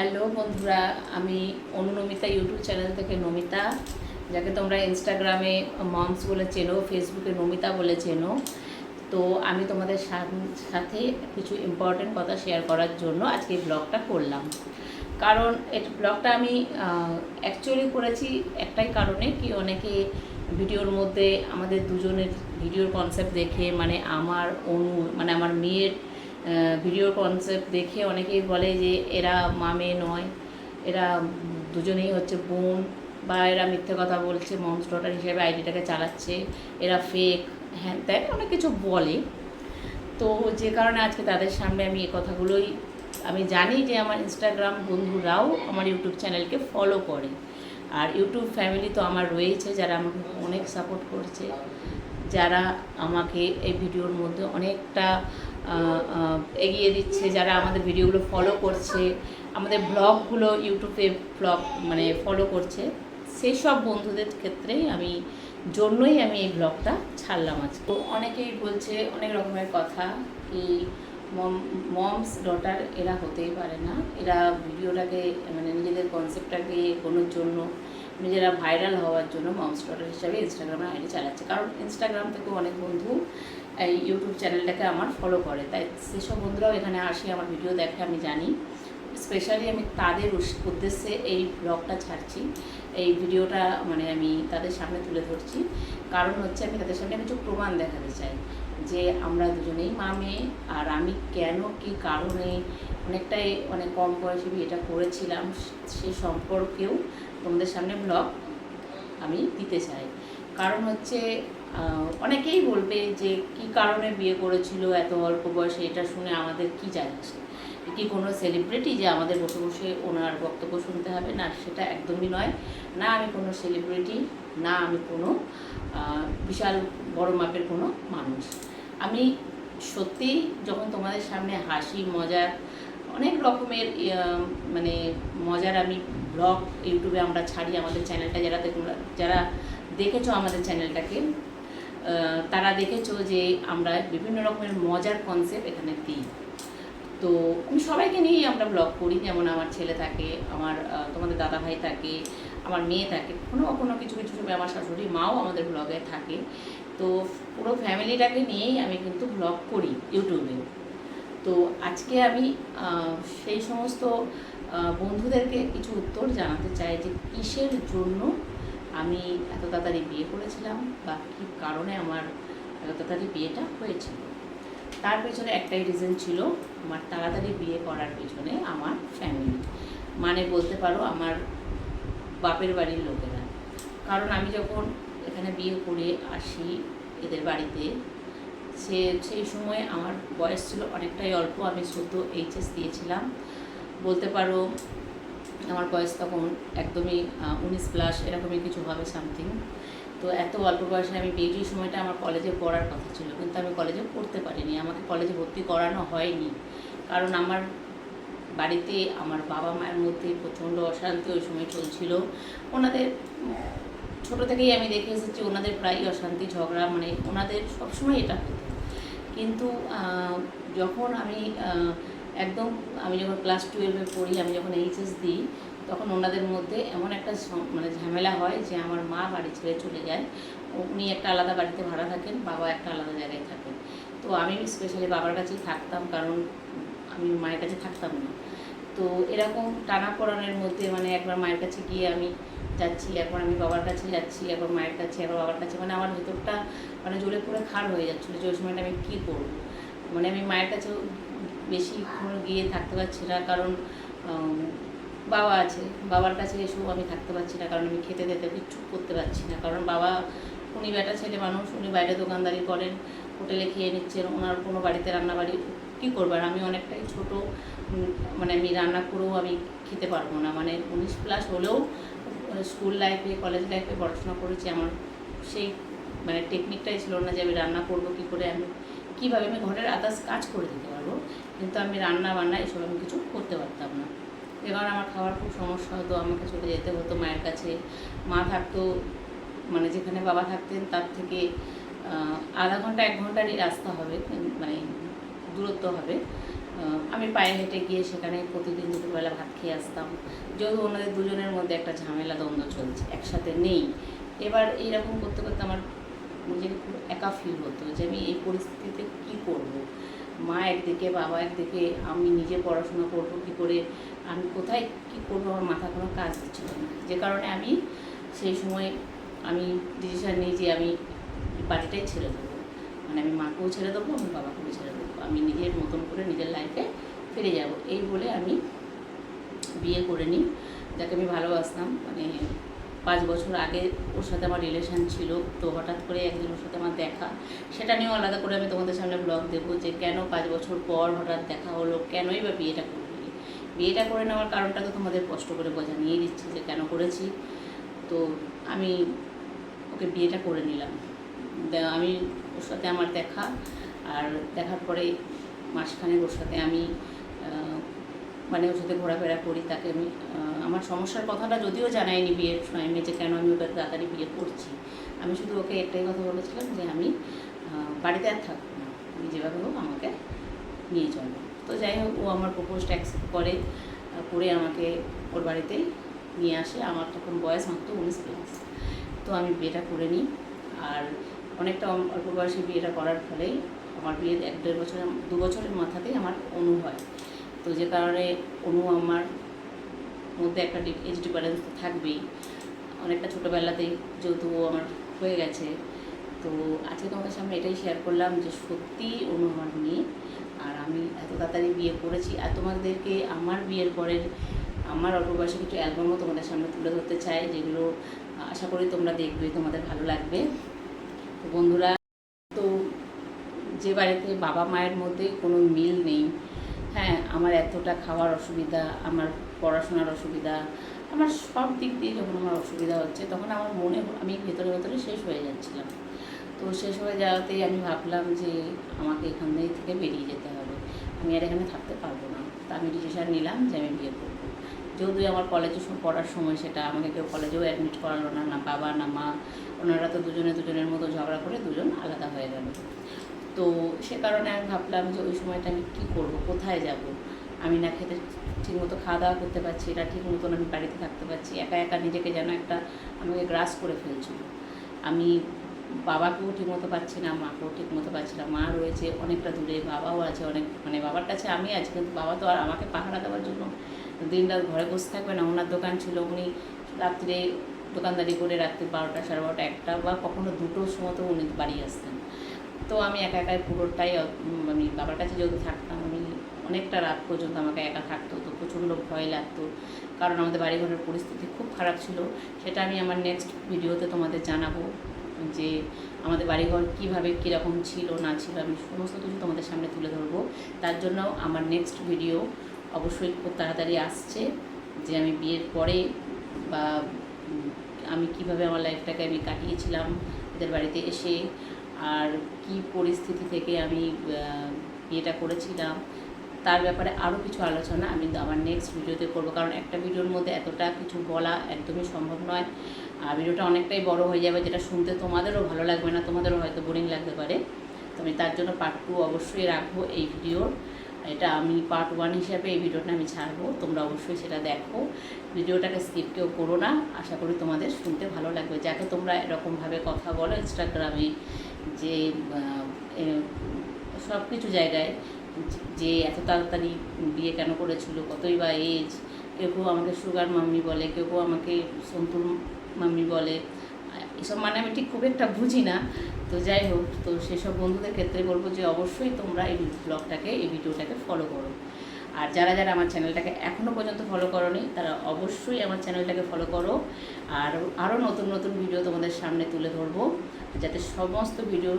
Hello বন্ধুরা, আমি অনুনমিতা YouTube channel থেকে নমিতা, যাকে তোমরা ইনস্টাগ্রামে মমস বলে চেনো, ফেসবুকে নমিতা বলে চেনো। তো আমি তোমাদের সাথ- কিছু ইম্পর্টেন্ট কথা শেয়ার করার জন্য আজকে ব্লগটা করলাম। কারণ এই ব্লগটা আমি অ্যাকচুয়ালি করেছি একটাই কারণে কি অনেকে ভিডিওর মধ্যে আমাদের দুজনের ভিডিওর কনসেপ্ট দেখে মানে আমার অনু মানে আমার মেয়ের ভিডিওর কনসেপ্ট দেখে অনেকেই বলে যে এরা মামে নয়, এরা দুজনেই হচ্ছে বোন বা এরা মিথ্যে কথা বলছে মমস ডটার হিসেবে আইডিটাকে চালাচ্ছে, এরা ফেক হ্যান ত্যান অনেক কিছু বলে। তো যে কারণে আজকে তাদের সামনে আমি এই কথাগুলোই, আমি জানি যে আমার ইনস্টাগ্রাম বন্ধুরাও আমার ইউটিউব চ্যানেলকে ফলো করে। আর ইউটিউব ফ্যামিলি তো আমার রয়েছে, যারা আমাকে অনেক সাপোর্ট করছে, যারা আমাকে এই ভিডিওর মধ্যে অনেকটা এগিয়ে দিচ্ছে, যারা আমাদের ভিডিওগুলো ফলো করছে, আমাদের ব্লগগুলো ইউটিউবে ব্লগ মানে ফলো করছে সেই সব বন্ধুদের ক্ষেত্রেই আমি, জন্যই আমি এই ব্লগটা ছাড়লাম আজকে। তো অনেকেই বলছে অনেক রকমের কথা কি মম, মমস ডটার এরা হতেই পারে না। এরা ভিডিওটাকে মানে নিজেদের কনসেপ্টটাকে এগোনোর জন্য, নিজেরা ভাইরাল হওয়ার জন্য মমস ডটার হিসাবে ইনস্টাগ্রামে আইডি চালাচ্ছে। কারণ ইনস্টাগ্রাম থেকে অনেক বন্ধু এই ইউটিউব চ্যানেলটাকে আমার ফলো করে। তাই সেসব বন্ধুরাও এখানে আসে, আমার ভিডিও দেখে, আমি জানি। স্পেশালি আমি তাদের উদ্দেশ্যে এই ব্লগটা ছাড়ছি। এই ভিডিওটা মানে আমি তাদের সামনে তুলে ধরছি। কারণ হচ্ছে আমি তাদের সামনে কিছু প্রমাণ দেখাতে চাই যে আমরা দুজনেই মা, মেয়ে, আর আমি কেন, কি কারণে অনেকটাই অনেক কম বয়সে বিয়েটা করেছিলাম, সে সম্পর্কেও তোমাদের সামনে ব্লগ আমি দিতে চাই। কারণ হচ্ছে অনেকেই বলবে যে কি কারণে বিয়ে করেছিল, এত অল্প বয়সে এটা শুনে আমাদের কি আসে কি কোনো সেলিব্রিটি যে আমাদের বসে বসে ওনার বক্তব্য শুনতে হবে? না, সেটা একদমই নয়। না, আমি কোনো সেলিব্রিটি না, আমি কোনো বিশাল বড় মাপের কোনো মানুষ। আমি সত্যিই যখন তোমাদের সামনে হাসি মজার অনেক রকমের মানে মজার আমি ব্লগ ইউটিউবে আমরা ছাড়ি আমাদের চ্যানেলটা যারা তোমরা যারা দেখেছ আমাদের চ্যানেলটাকে তারা দেখেছ যে আমরা বিভিন্ন রকমের মজার কনসেপ্ট এখানে দিই। তো আমি সবাইকে নিয়েই আমরা ব্লগ করি, যেমন আমার ছেলে থাকে, আমার তোমাদের দাদা ভাই থাকে, আমার মেয়ে থাকে, কোনো কোনো কিছু কিছু সময় আমার শাশুড়ি মাও আমাদের ব্লগে থাকে। তো পুরো ফ্যামিলিটাকে নিয়েই আমি কিন্তু ব্লগ করি ইউটিউবে। তো আজকে আমি সেই সমস্ত বন্ধুদেরকে কিছু উত্তর জানাতে চাই যে কিসের জন্য আমি এত তাড়াতাড়ি বিয়ে করেছিলাম বা কী কারণে আমার এত তাড়াতাড়ি বিয়েটা হয়েছিল। তার পেছনে একটাই রিজন ছিল আমার তাড়াতাড়ি বিয়ে করার পেছনে আমার ফ্যামিলি মানে বলতে পারো আমার বাপের বাড়ির লোকেরা। কারণ আমি যখন এখানে বিয়ে করে আসি এদের বাড়িতে, সে, সেই সময় আমার বয়স ছিল অনেকটাই অল্প। আমি শুধু এইচএস দিয়েছিলাম। বলতে পারো আমার বয়স তখন একদমই উনিশ প্লাস এরকমই কিছু হবে সামথিং তো এত অল্প বয়সে আমি যে সময়টা আমার কলেজে পড়ার কথা ছিল, কিন্তু আমি কলেজে পড়তে পারিনি। আমাকে কলেজে ভর্তি করানো হয়নি। কারণ আমার বাড়িতে আমার বাবা মায়ের মধ্যে প্রচণ্ড অশান্তি ওই সময় চলছিল। ওনাদের, ছোটো থেকেই আমি দেখে এসেছি, ওনাদের প্রায়ই অশান্তি, ঝগড়া মানে ওনাদের সবসময় এটা হতো। কিন্তু যখন আমি একদম আমি যখন ক্লাস টুয়েলভে পড়ি, আমি যখন এইচএস দিই তখন ওনাদের মধ্যে এমন একটা মানে ঝামেলা হয় যে আমার মা বাড়ি ছেড়ে চলে যায়। উনি একটা আলাদা বাড়িতে ভাড়া থাকেন, বাবা একটা আলাদা জায়গায় থাকেন। তো আমি স্পেশালি বাবার কাছেই থাকতাম কারণ আমি মায়ের কাছে থাকতাম না। তো এরকম টানা পড়ানোর মধ্যে মানে একবার মায়ের কাছে গিয়ে আমি যাচ্ছি, একবার আমি বাবার কাছে যাচ্ছি, একবার মায়ের কাছে, একবার বাবার কাছে। মানে আমার ভেতরটা মানে জোরে পড়ে খার হয়ে যাচ্ছিল যে ওই সময়টা আমি কী করব? মানে আমি মায়ের কাছেও বেশিক্ষণ গিয়ে থাকতে পারছি না, কারণ বাবা আছে। বাবার কাছে এসেও আমি থাকতে পারছি না, কারণ আমি খেতে দিতে কিচ্ছু করতে পারছি না। কারণ বাবা উনি বেটা ছেলে মানুষ, উনি বাইরে দোকানদারি করেন, হোটেলে খেয়ে নিচ্ছেন, ওনার কোনো বাড়িতে রান্নাবাড়ি কী করবার আমি অনেকটাই ছোট মানে আমি রান্না করেও আমি খেতে পারব না। মানে উনিশ প্লাস হলেও স্কুল লাইফে কলেজ লাইফে পড়াশোনা করেছি, আমার সেই মানে টেকনিকটাই ছিল না যে আমি রান্না করব, কী করে আমি কীভাবে আমি ঘরের আদার্স কাজ করে দিতে পারব, কিন্তু আমি রান্না বান্না এসব আমি কিছু করতে পারতাম না। এবার আমার খাওয়ার খুব সমস্যা হতো, আমাকে চলে যেতে হতো মায়ের কাছে। মা থাকতো মানে যেখানে বাবা থাকতেন তার থেকে আধা ঘণ্টা, এক ঘন্টারই রাস্তা হবে মানে দূরত্ব হবে। আমি পায়ে হেঁটে গিয়ে সেখানে প্রতিদিন দুপুরবেলা ভাত খেয়ে আসতাম। যেহেতু ওনাদের দুজনের মধ্যে একটা ঝামেলা, দ্বন্দ্ব চলছে, একসাথে নেই। এবার এইরকম করতে করতে আমার নিজেকে খুব একা ফিল হতো যে আমি এই পরিস্থিতিতে কী করব? মা একদিকে, বাবা একদিকে, আমি নিজে পড়াশোনা করব কী করে? আমি কোথায় কী করব? আমার মাথা কোনো কাজ দিচ্ছিল না। যে কারণে আমি সেই সময় আমি ডিসিশান নিই যে আমি বাড়িটাই ছেড়ে দেবো। মানে আমি মাকেও ছেড়ে দেবো, আমি বাবাকেও ছেড়ে দেবো। আমি নিজের মতন করে নিজের লাইফে ফিরে যাব। এই বলে আমি বিয়ে করে নিই। যাকে আমি ভালোবাসতাম মানে পাঁচ বছর আগে ওর সাথে আমার রিলেশান ছিল, তো হঠাৎ করে একদিন ওর সাথে আমার দেখা। সেটা নিয়েও আলাদা করে আমি তোমাদের সামনে ব্লগ দেবো যে কেন পাঁচ বছর পর হঠাৎ দেখা হলো, কেনই বা বিয়েটা করে নিলি বিয়েটা করে নেওয়ার কারণটা তো তোমাদের কষ্ট করে বোঝা নিয়ে দিচ্ছি যে কেন করেছি। তো আমি ওকে বিয়েটা করে নিলাম। আমি ওর সাথে আমার দেখা, আর দেখার পরে মাসখানেক ওর সাথে আমি মানে ওর সাথে ঘোরাফেরা করি, তাকে আমি আমার সমস্যার কথাটা যদিও জানাইনি বিয়ের টাইমে যে কেন আমি ওকে তাড়াতাড়ি বিয়ে করছি। আমি শুধু ওকে একটাই কথা বলেছিলাম যে আমি বাড়িতে আর থাকব না। তুমি যেভাবে হোক আমাকে নিয়ে চলো। তো যাই হোক, ও আমার প্রপোজটা অ্যাকসেপ্ট করে করে আমাকে ওর বাড়িতেই নিয়ে আসে। আমার তখন বয়স মাত্র উনিশ প্লাস তো আমি বিয়েটা করে নিই। আর অনেকটা অল্প বয়সে বিয়েটা করার ফলেই আমার বিয়ের এক দেড় বছরের, দু বছরের মাথাতেই আমার অনু হয়। তো যে কারণে অনু আমার মধ্যে একটা এজ ডিফারেন্স তো থাকবেই। অনেকটা ছোটোবেলাতেই যেহেতু আমার হয়ে গেছে, তো আজকে তোমাদের সামনে এটাই শেয়ার করলাম যে সত্যি অনু আমার মেয়ে। আর আমি এত তাড়াতাড়ি বিয়ে করেছি আর তোমাদেরকে আমার বিয়ের পরের আমার অল্প বয়সে কিছু অ্যালবামও তোমাদের সামনে তুলে ধরতে চাই, যেগুলো আশা করি তোমরা দেখবে, তোমাদের ভালো লাগবে। তো বন্ধুরা, তো যে বাড়িতে বাবা মায়ের মধ্যে কোনো মিল নেই হ্যাঁ আমার এতটা খাওয়ার অসুবিধা, আমার পড়াশোনার অসুবিধা, আমার সব দিক দিয়ে যখন আমার অসুবিধা হচ্ছে, তখন আমার মনে আমি ভেতরে ভেতরে শেষ হয়ে যাচ্ছিলাম। তো শেষ হয়ে যাওয়াতেই আমি ভাবলাম যে আমাকে এখান থেকে বেরিয়ে যেতে হবে। আমি আর এখানে থাকতে পারব না। তা আমি ডিসিশান নিলাম যে আমি বিয়ে করব। যেহেতু আমার কলেজে পড়ার সময় সেটা, আমাকে কেউ কলেজেও অ্যাডমিট করালো না না বাবা, না মা, ওনারা তো দুজনে দুজনের মতো ঝগড়া করে দুজন আলাদা হয়ে গেল। তো সে কারণে আমি ভাবলাম যে ওই সময়টা আমি কী করব, কোথায় যাব? আমি না খেতে ঠিকমতো খাওয়া দাওয়া করতে পারছি না ঠিক মতন আমি বাড়িতে থাকতে পারছি, একা একা নিজেকে যেন একটা আমাকে গ্রাস করে ফেলছিল। আমি বাবাকেও ঠিকমতো পাচ্ছি না, মাকেও ঠিকমতো পাচ্ছি না, মা রয়েছে অনেকটা দূরে, বাবাও আছে অনেক মানে বাবার কাছে আমি আছি, কিন্তু বাবা তো আর আমাকে পাহারা দেওয়ার জন্য দিন রাত ঘরে বসে থাকবে না। ওনার দোকান ছিল, উনি রাত্রে দোকানদারি করে রাত্রে বারোটা সাড়ে বারোটা, একটা বা কখনো দুটোর সময় তো উনি বাড়ি আসতেন। তো আমি একা একাই পুরোটাই আমি বাবার কাছে যেহেতু থাকতাম, আমি অনেকটা রাত পর্যন্ত আমাকে একা থাকতো তো প্রচণ্ড ভয় লাগতো। কারণ আমাদের বাড়ি ঘরের পরিস্থিতি খুব খারাপ ছিল। সেটা আমি আমার নেক্সট ভিডিওতে তোমাদের জানাব, যে আমাদের বাড়িঘর কীভাবে, কীরকম ছিল, না ছিল, আমি সমস্ত কিছু তোমাদের সামনে তুলে ধরবো। তার জন্য আমার নেক্সট ভিডিও অবশ্যই খুব তাড়াতাড়ি আসছে, যে আমি বিয়ের পরে বা আমি কীভাবে আমার লাইফটাকে আমি কাটিয়েছিলাম এদের বাড়িতে এসে। আর কি পরিস্থিতি থেকে আমি বিয়েটা করেছিলাম, তার ব্যাপারে আরও কিছু আলোচনা আমি আমার নেক্সট ভিডিওতে করব। কারণ একটা ভিডিওর মধ্যে এতটা কিছু বলা একদমই সম্ভব নয়। আর ভিডিওটা অনেকটাই বড় হয়ে যাবে, যেটা শুনতে তোমাদেরও ভালো লাগবে না, তোমাদেরও হয়তো বোরিং লাগতে পারে। তো আমি তার জন্য পার্ট টু অবশ্যই রাখব এই ভিডিওর। এটা আমি পার্ট ওয়ান হিসাবে এই ভিডিওটা আমি ছাড়বো, তোমরা অবশ্যই সেটা দেখো। ভিডিওটাকে স্কিপ কেউ করো না, আশা করি তোমাদের শুনতে ভালো লাগবে। যাকে তোমরা এরকমভাবে কথা বলো ইনস্টাগ্রামে যে সব কিছু জায়গায় যে এত তাড়াতাড়ি বিয়ে কেন করেছিল, কতই বা এজ কেউ কেউ আমাকে সুগার মাম্মি বলে, কেউ কেউ আমাকে সন্তুর মাম্মি বলে। এসব মানে আমি ঠিক খুব একটা বুঝি না। তো যাই হোক, তো সেসব বন্ধুদের ক্ষেত্রে বলব যে, অবশ্যই তোমরা এই ব্লগটাকে এই ভিডিওটাকে ফলো করো। আর যারা যারা আমার চ্যানেলটাকে এখনও পর্যন্ত ফলো করোনি, তারা অবশ্যই আমার চ্যানেলটাকে ফলো করো। আর আরও নতুন নতুন ভিডিও তোমাদের সামনে তুলে ধরবো, যাতে সমস্ত ভিডিও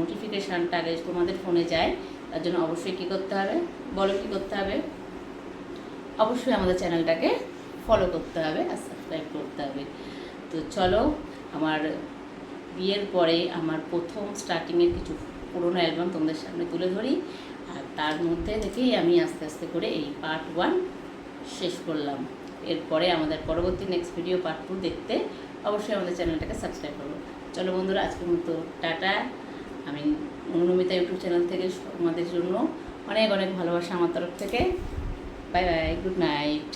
নোটিফিকেশানটা আগে তোমাদের ফোনে যায়। তার জন্য অবশ্যই কী করতে হবে? বলো কী করতে হবে? অবশ্যই আমাদের চ্যানেলটাকে ফলো করতে হবে আর সাবস্ক্রাইব করতে হবে। তো চলো, আমার বিয়ের পরে আমার প্রথম স্টার্টিংয়ের কিছু পুরোনো অ্যালবাম তোমাদের সামনে তুলে ধরি। আর তার মধ্যে থেকেই আমি আস্তে আস্তে করে এই পার্ট ওয়ান শেষ করলাম। এরপরে আমাদের পরবর্তী নেক্সট ভিডিও পার্ট টু দেখতে অবশ্যই আমাদের চ্যানেলটাকে সাবস্ক্রাইব করব চলো বন্ধুরা, আজকের মতো টাটা। আমি অনুমিতা ইউটিউব চ্যানেল থেকে আমাদের জন্য অনেক অনেক ভালোবাসা আমার তরফ থেকে। Bye bye good night